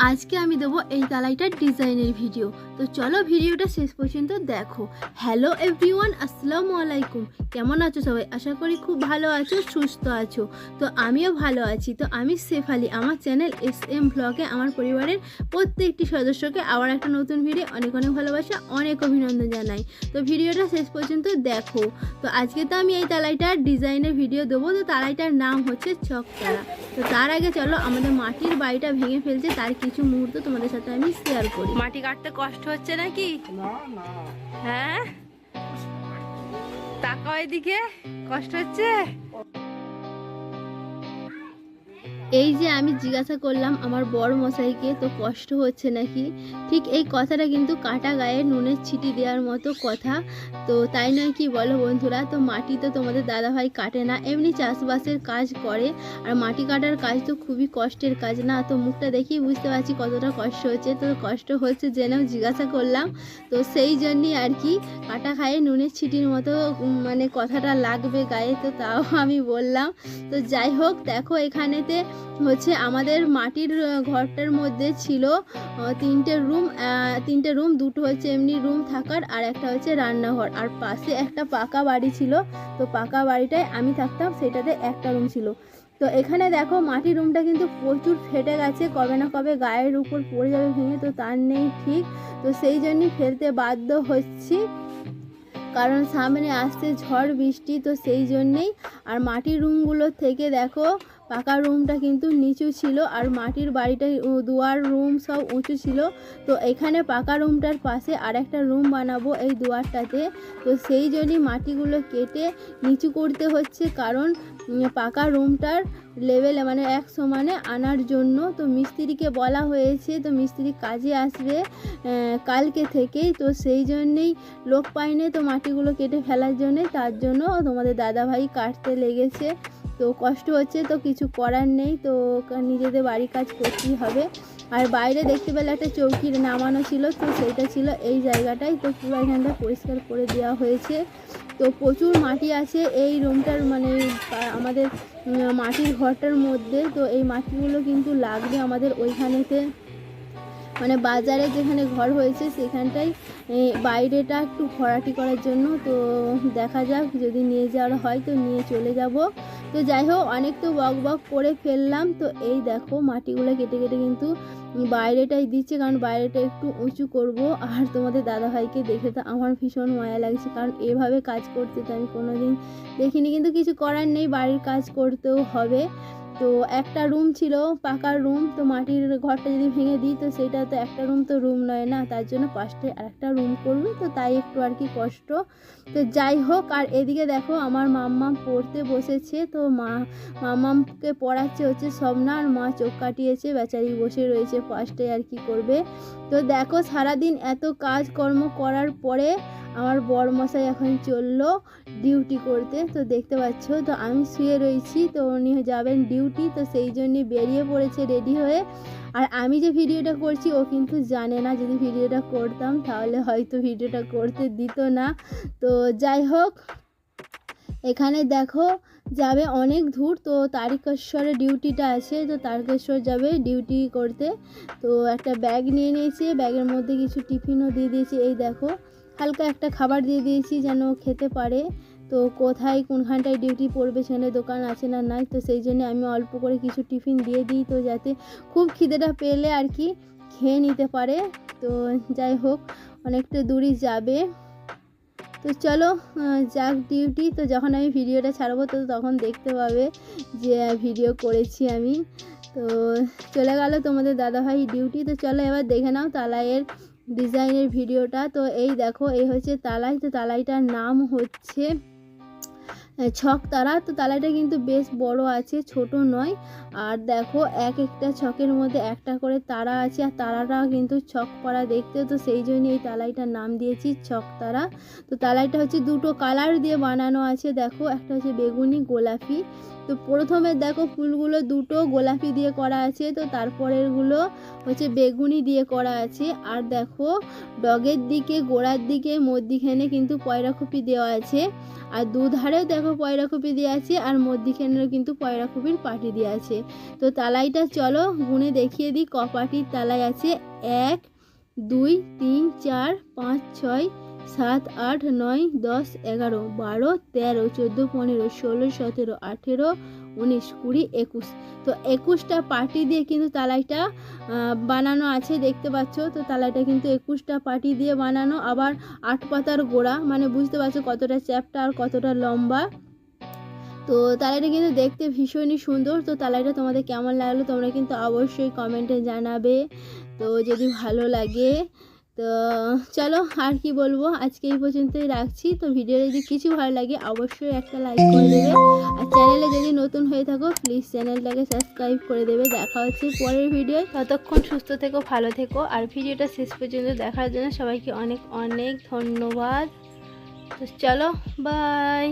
আজকে আমি দেবো এই তালাইটার ডিজাইনের ভিডিও তো চলো ভিডিওটা শেষ পর্যন্ত দেখো। হ্যালো এভরিওয়ান আসসালামু আলাইকুম। কেমন আছো সবাই? আশা করি খুব ভালো আছো, সুস্থ আছো। তো আমিও ভালো আছি। তো আমি শেফালি। আমার চ্যানেল এস এম ব্লগে আমার পরিবারের প্রত্যেকটি সদস্যকে আবার একটা নতুন ভিডিও অনেক অনেক ভালোবাসা, অনেক অভিনন্দন জানাই। তো ভিডিওটা শেষ পর্যন্ত দেখো। তো আজকে তো আমি এই তালাইটার ডিজাইনের ভিডিও দেবো। তো তালাইটার নাম হচ্ছে চকতারা তো তার আগে চলো, আমাদের মাটির বাড়িটা ভেঙে ফেলছে। তার কিছু মুহূর্ত তোমাদের সাথে আমি শেয়ার করি। মাটি কাটতে কষ্ট হচ্ছে নাকি? হ্যাঁ? তাকাও এদিকে কষ্ট হচ্ছে? এই যে আমি জিজ্ঞাসা করলাম আমার বড় মশাইকে, তো কষ্ট হচ্ছে নাকি? ঠিক এই কথাটা কিন্তু কাটা গায়ে নুনের ছিটি দেওয়ার মতো কথা। তো তাই নয় কি বলো বন্ধুরা, তো মাটি তো তোমাদের দাদাভাই কাটে না, এমনি চাষবাসের কাজ করে। আর মাটি কাটার কাজ তো খুবই কষ্টের কাজ না? তো মুখটা দেখেই বুঝতে পারছি কতটা কষ্ট হচ্ছে। তো কষ্ট হচ্ছে জেনেও জিজ্ঞাসা করলাম। তো সেই জন্যই আর কি কাটা খায়ে নুনের ছিটির মতো মানে কথাটা লাগবে গায়ে, তো তাও আমি বললাম। তো যাই হোক, দেখো এখানেতে হচ্ছে আমাদের মাটির ঘরটার মধ্যে ছিল তিনটে রুম তিনটে রুম, দুটো হচ্ছে এমনি রুম থাকার আর একটা হচ্ছে রান্নাঘর। আর পাশে একটা পাকা বাড়ি ছিল, তো পাকা বাড়িটায় আমি থাকতাম, সেটাতে একটা রুম ছিল। তো এখানে দেখো, মাটির রুমটা কিন্তু প্রচুর ফেটে গেছে, কবে না কবে গায়ের উপর পড়ে যাবে ভেঙে, তো তার নেই ঠিক। তো সেই জন্যই ফেলতে বাধ্য হচ্ছি, কারণ সামনে আসছে ঝড় বৃষ্টি, তো সেই জন্যেই। আর মাটির রুমগুলো থেকে দেখো পাকা রুমটা কিন্তু নিচু ছিল আর মাটির বাড়িটা দুয়ার রুম সব উঁচু ছিল। তো এখানে পাকা রুমটার পাশে আর একটা রুম বানাবো এই দুয়ারটাতে। তো সেই জন্যই মাটিগুলো কেটে নিচু করতে হচ্ছে কারণ পাকা রুমটার লেভেলে মানে এক সমানে আনার জন্য। তো মিস্ত্রিকে বলা হয়েছে, তো মিস্ত্রি কাজে আসবে কালকে থেকেই। তো সেই জন্যেই লোক পাইনি তো মাটিগুলো কেটে ফেলার জন্যে। তার জন্য তোমাদের দাদাভাই কাটতে লেগেছে। তো কষ্ট হচ্ছে, তো কিছু করার নেই, তো নিজেদের বাড়ি কাজ করতেই হবে। আর বাইরে দেখতে পেলে একটা চৌকির নামানো ছিল, তো সেইটা ছিল এই জায়গাটাই। তো পুরো এখানটা পরিষ্কার করে দেওয়া হয়েছে। তো প্রচুর মাটি আছে এই রুমটার মানে আমাদের মাটির ঘরটার মধ্যে। তো এই মাটিগুলো কিন্তু লাগবে আমাদের ওইখানেতে। মানে বাজারে যেখানে ঘর হয়েছে সেখানটাই। বাইরেটা একটু ভরাটি করার জন্য। তো দেখা যাক যদি নিয়ে যাওয়ার হয়, তো নিয়ে চলে যাব। তো যাই হোক, অনেক তো বক বক করে ফেললাম। তো এই দেখো, মাটিগুলো কেটে কেটে কিন্তু বাইরেটাই দিচ্ছে, কারণ বাইরেটা একটু উঁচু করব। আর তোমাদের দাদাভাইকে দেখে তো আমার ভীষণ মায়া লাগছে, কারণ এভাবে কাজ করতে তো আমি কোনো দিন দেখিনি। কিন্তু কিছু করার নেই, বাড়ির কাজ করতেও হবে। তো একটা রুম ছিল পাকার রুম তো মাটির ঘরটা যদি ভেঙে দিই, তো সেটা তো একটা রুম তো রুম নয় না? তার জন্য পাশে আরেকটা রুম করবে, তো তাই একটু আর কি কষ্ট। তো যাই হোক, আর এদিকে দেখো আমার মাম্মাম পড়তে বসেছে, তো মা, মাম্মামকে পড়াচ্ছে হচ্ছে স্বপ্না, আর মা চোখ কাটিয়েছে, বেচারি বসে রয়েছে ফার্স্টে আর কি করবে। তো দেখো সারাদিন এত কাজকর্ম করার পরে আমার বর মশাই এখন চলল ডিউটি করতে। তো দেখতে পাচ্ছ, তো আমি শুয়ে রয়েছি, তো উনি যাবেন ডিউটি তো সেই জন্য বেরিয়ে পড়েছে রেডি হয়ে। আর আমি যে ভিডিওটা করছি, ও কিন্তু জানে না যদি ভিডিওটা করতাম, তাহলে হয়তো ভিডিওটা করতে দিত না। তো যাই হোক, এখানে দেখো, যাবে অনেক দূর, তো তারকেশ্বরে ডিউটিটা আছে, তো তারকেশ্বর যাবে ডিউটি করতে। তো একটা ব্যাগ নিয়ে নিয়েছে ব্যাগের মধ্যে কিছু টিফিনও দিয়ে দিয়েছি, এই দেখো। হালকা একটা খাবার দিয়ে দিয়েছি যেন খেতে পারে। তো কোথায় কোনখানটায় ডিউটি পড়বে সেখানে দোকান আছে না নাই, তো সেই জন্য আমি অল্প করে কিছু টিফিন দিয়ে দিই তো যাতে খুব খিদেটা পেলে আর কি খেয়ে নিতে পারে। তো যাই হোক, অনেকটা দূরই যাবে। তো চলো যাক ডিউটি তো যখন আমি ভিডিওটা ছাড়বো তো তখন দেখতে পাবে যে ভিডিও করেছি আমি। তো চলে গেল তোমাদের দাদাভাই ডিউটি তো চলো এবার দেখে নাও তালাইয়ের ডিজাইনের ভিডিওটা। তো এই দেখো, এই হচ্ছে তালাই। তো তালাইটার নাম হচ্ছে ছক তারা তো তালাইটা কিন্তু বেশ বড় আছে, ছোট নয়। আর দেখো, এক একটা ছকের মধ্যে একটা করে তারা আছে। আর তারাটা কিন্তু ছক করা দেখতে। তো সেই জন্য এই তালাইটার নাম দিয়েছি ছক তারা তো তালাইটা হচ্ছে দুটো কালার দিয়ে বানানো আছে। দেখো, একটা হচ্ছে বেগুনি, গোলাপি। তো প্রথমে দেখো ফুলগুলো দুটো গোলাপি দিয়ে করা আছে, তো তারপরেরগুলো হচ্ছে বেগুনি দিয়ে করা আছে। আর দেখো, ডগের দিকে, গোড়ার দিকে, মধ্যিখানে কিন্তু পয়রাখুপি দেওয়া আছে। আর দুধারেও দেখো পয়রাখুপি দেওয়া আছে, আর মধ্যিখানেও কিন্তু পয়রাখুপির পাটি দেওয়া আছে। তো তালাইটা চলো গুনে দেখিয়ে দিই কপাটির তালাই আছে। এক, দুই, তিন, চার, পাঁচ, ছয় সাত আট নয় দশ এগারো বারো তেরো চোদ্দ পনেরো ষোলো সতেরো আঠেরো উনিশ কুড়ি একুশ। তো একুশটা পার্টি দিয়ে কিন্তু তালাইটা বানানো আছে, দেখতে পাচ্ছ? তো তালাইটা কিন্তু একুশটা পার্টি দিয়ে বানানো। আবার আট পাতার গোড়া মানে বুঝতে পারছ কতটা চ্যাপটা আর কতটা লম্বা। তো তালাইটা কিন্তু দেখতে ভীষণই সুন্দর। তো তালাইটা তোমাদের কেমন লাগল তোমরা কিন্তু অবশ্যই কমেন্টে জানাবে। তো যদি ভালো লাগে তো চলো আর কি বলব? আজকে এই পর্যন্তই রাখছি। তো ভিডিও যদি কিছু ভালো লাগে, অবশ্যই একটা লাইক করে দেবে। আর চ্যানেলে যদি নতুন হয়ে থাকো প্লিজ চ্যানেলটাকে সাবস্ক্রাইব করে দেবে। দেখা হচ্ছে পরের ভিডিও ততক্ষণ সুস্থ থেকো, ভালো থেকো। আর ভিডিওটা শেষ পর্যন্ত দেখার জন্য সবাইকে অনেক অনেক ধন্যবাদ। তো চলো বাই